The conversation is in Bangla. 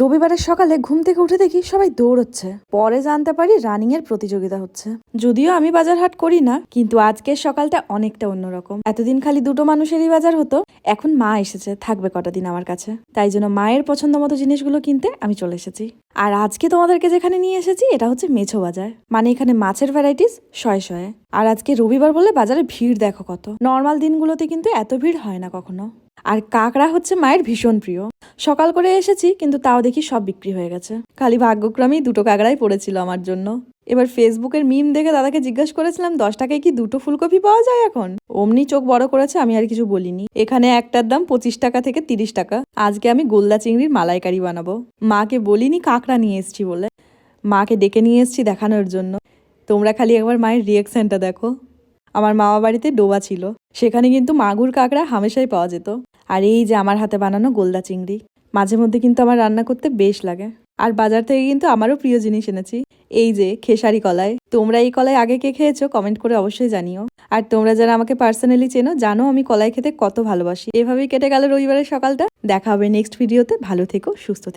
রবিবারের সকালে ঘুম থেকে উঠে দেখি সবাই দৌড়চ্ছে। পরে জানতে পারি রানিং এর প্রতিযোগিতা হচ্ছে। যদিও আমি বাজার হাট করি না, কিন্তু আজকের সকালটা অনেকটা অন্যরকম। এতদিন খালি দুটো মানুষেরই বাজার হতো, এখন মা এসেছে, থাকবে কটা দিন আমার কাছে। তাই জন্য মায়ের পছন্দ মতো জিনিসগুলো কিনতে আমি চলে এসেছি। আর আজকে তোমাদেরকে যেখানে নিয়ে এসেছি, এটা হচ্ছে মেছো বাজার। মানে এখানে মাছের ভ্যারাইটিস শয়ে শয়ে। আর আজকে রবিবার বলে বাজারে ভিড় দেখো কত। নর্মাল দিনগুলোতে কিন্তু এত ভিড় হয় না কখনো। আর কাকড়া হচ্ছে মায়ের ভীষণ প্রিয়। সকাল করে এসেছি, কিন্তু তাও দেখি সব বিক্রি হয়ে গেছে। খালি ভাগ্যক্রমেই দুটো কাকড়াই পড়েছিল আমার জন্য। এবার ফেসবুকের মিম দেখে দাদাকে জিজ্ঞেস করেছিলাম, দশ টাকায় কি দুটো ফুলকপি পাওয়া যায় এখন? অমনি চোখ বড় করেছে, আমি আর কিছু বলিনি। এখানে একটার দাম পঁচিশ টাকা থেকে তিরিশ টাকা। আজকে আমি গোল্লা চিংড়ির মালাইকারি বানাবো। মাকে বলিনি কাঁকড়া নিয়ে এসছি বলে। মাকে ডেকে নিয়ে এসছি দেখানোর জন্য। তোমরা খালি একবার মায়ের রিয়াকশনটা দেখো। আমার মামা বাড়িতে ডোবা ছিল। সেখানে কিন্তু মাগুর কাঁকড়া হামেশাই পাওয়া যেত। আর এই যে আমার হাতে বানানো গোলদা চিংড়ি। মাঝে মধ্যে কিন্তু আমার রান্না করতে বেশ লাগে। আর বাজার থেকে কিন্তু আমারও প্রিয় জিনিস এনেছি। এই যে খেসারি কলাই। তোমরা এই কলাই আগে কে খেয়েছো কমেন্ট করে অবশ্যই জানিও। আর তোমরা যারা আমাকে পার্সোনালি চেনো, জানো আমি কলাই খেতে কত ভালোবাসি। এভাবেই কেটে গেল রবিবারের সকালটা। দেখা হবে নেক্সট ভিডিওতে ভালো থেকো, সুস্থ